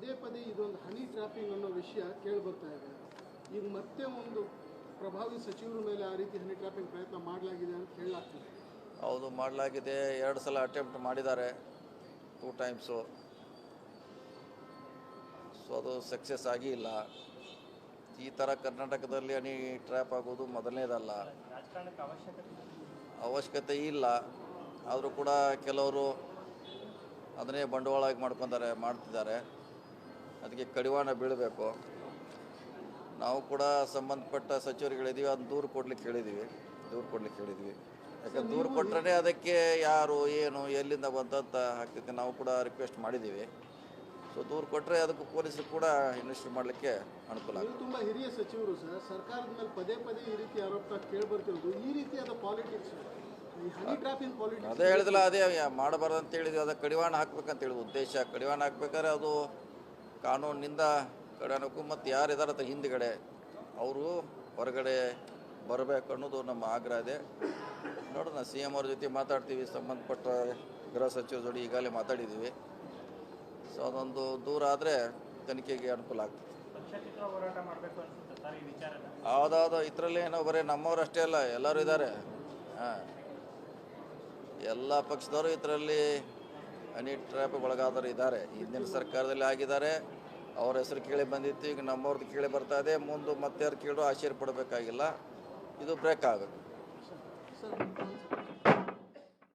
ಪದೇ ಪದೇ ಇದೊಂದು ಹನಿ ಟ್ರಾಪಿಂಗ್ ಅನ್ನೋ ವಿಷಯ ಕೇಳಿ ಬರ್ತಾ ಇದೆ. ಈಗ ಮತ್ತೆ ಒಂದು ಪ್ರಭಾವಿ ಸಚಿವರ ಮೇಲೆ ಆ ರೀತಿ ಹನಿ ಟ್ರಾಪಿಂಗ್ ಪ್ರಯತ್ನ ಮಾಡಲಾಗಿದೆ ಅಂತ ಹೇಳಲಾಗ್ತದೆ. ಹೌದು, ಮಾಡಲಾಗಿದೆ. ಎರಡು ಸಲ ಅಟೆಂಪ್ಟ್ ಮಾಡಿದ್ದಾರೆ. ಟೂ ಟೈಮ್ಸು ಸೊ ಅದು ಸಕ್ಸಸ್ ಆಗಿಲ್ಲ. ಈ ಥರ ಕರ್ನಾಟಕದಲ್ಲಿ ಹನಿ ಟ್ರ್ಯಾಪ್ ಆಗೋದು ಮೊದಲನೇದಲ್ಲ. ಅವಶ್ಯಕತೆ ಇಲ್ಲ. ಆದರೂ ಕೂಡ ಕೆಲವರು ಅದನ್ನೇ ಬಂಡವಾಳ ಆಗಿ ಮಾಡ್ಕೊತಾರೆ, ಮಾಡ್ತಿದ್ದಾರೆ. ಅದಕ್ಕೆ ಕಡಿವಾಣ ಬೀಳಬೇಕು. ನಾವು ಕೂಡ ಸಂಬಂಧಪಟ್ಟ ಸಚಿವರುಗಳಿದ್ದೀವಿ ಅದನ್ನು ದೂರು ಕೊಡ್ಲಿಕ್ಕೆ ಹೇಳಿದ್ದೀವಿ ದೂರು ಕೊಡ್ಲಿಕ್ಕೆ ಹೇಳಿದ್ವಿ ಯಾಕಂದ್ರೆ ದೂರು ಕೊಟ್ಟರೆ ಅದಕ್ಕೆ ಯಾರು ಏನು ಎಲ್ಲಿಂದ ಬಂತಂತ ಹಾಕ್ತಿದ್ದೆ ನಾವು ಕೂಡ ರಿಕ್ವೆಸ್ಟ್ ಮಾಡಿದ್ದೀವಿ. ಸೊ ದೂರು ಕೊಟ್ಟರೆ ಅದಕ್ಕೆ ಪೊಲೀಸರು ಕೂಡ ಇನ್ವೆಸ್ಟ್ ಮಾಡಲಿಕ್ಕೆ ಅನುಕೂಲ ಆಗುತ್ತೆ ತುಂಬ ಹಿರಿಯ ಸಚಿವರು ಸರ್ ಸರ್ಕಾರದ ಮೇಲೆ ಪದೇ ಪದೇ ಈ ರೀತಿ ಆರೋಪ ಕೇಳಿ ಬರ್ತಿರೋದು ಈ ರೀತಿಯಾದ ಪಾಲಿಟಿಕ್ಸ್ ಅದೇ ಹೇಳಿದಿಲ್ಲ ಅದೇ ಮಾಡಬಾರ್ದು ಅಂತ ಹೇಳಿದ್ವಿ ಅದಕ್ಕೆ ಕಡಿವಾಣ ಹಾಕ್ಬೇಕಂತ ಹೇಳಿದ್ವಿ ಉದ್ದೇಶ ಕಡಿವಾಣ ಹಾಕ್ಬೇಕಾದ್ರೆ ಅದು ಕಾನೂನಿನಿಂದ ಕಡಿವಾಣಕ್ಕೂ ಮತ್ತು ಯಾರಿದ್ದಾರೆ ಅದು ಹಿಂದ್ಗಡೆ ಅವರು ಹೊರಗಡೆ ಬರಬೇಕು ಅನ್ನೋದು ನಮ್ಮ ಆಗ್ರಹ ಇದೆ. ನೋಡೋಣ ಸಿ ಎಂ ಅವ್ರ ಜೊತೆ ಮಾತಾಡ್ತೀವಿ ಸಂಬಂಧಪಟ್ಟ ಗೃಹ ಸಚಿವರ ಜೋಡಿ ಈಗಾಗಲೇ ಮಾತಾಡಿದ್ದೀವಿ. ಸೊ ಅದೊಂದು ದೂರ ಆದರೆ ತನಿಖೆಗೆ ಅನುಕೂಲ ಆಗ್ತದೆ. ಹೌದೌದು ಇದರಲ್ಲಿ ಏನೋ ಬರೀ ನಮ್ಮವರಷ್ಟೇ ಅಷ್ಟೇ ಅಲ್ಲ ಎಲ್ಲರೂ ಇದ್ದಾರೆ. ಹಾಂ. ಎಲ್ಲ ಪಕ್ಷದವರು ಇದರಲ್ಲಿ ಹನಿ ಟ್ರ್ಯಾಪ್ ಒಳಗಾದವರು ಇದ್ದಾರೆ. ಹಿಂದಿನ ಸರ್ಕಾರದಲ್ಲಿ ಆಗಿದ್ದಾರೆ. ಅವರ ಹೆಸರು ಕೇಳಿ ಬಂದಿತ್ತು. ಈಗ ನಮ್ಮವ್ರದ್ದು ಕೇಳಿ ಬರ್ತಾ ಇದೆ. ಮುಂದೆ ಮತ್ತೆ ಕೇಳೋ ಆಶ್ಚರ್ಯ ಪಡಬೇಕಾಗಿಲ್ಲ. ಇದು ಬ್ರೇಕ್ ಆಗಬೇಕು.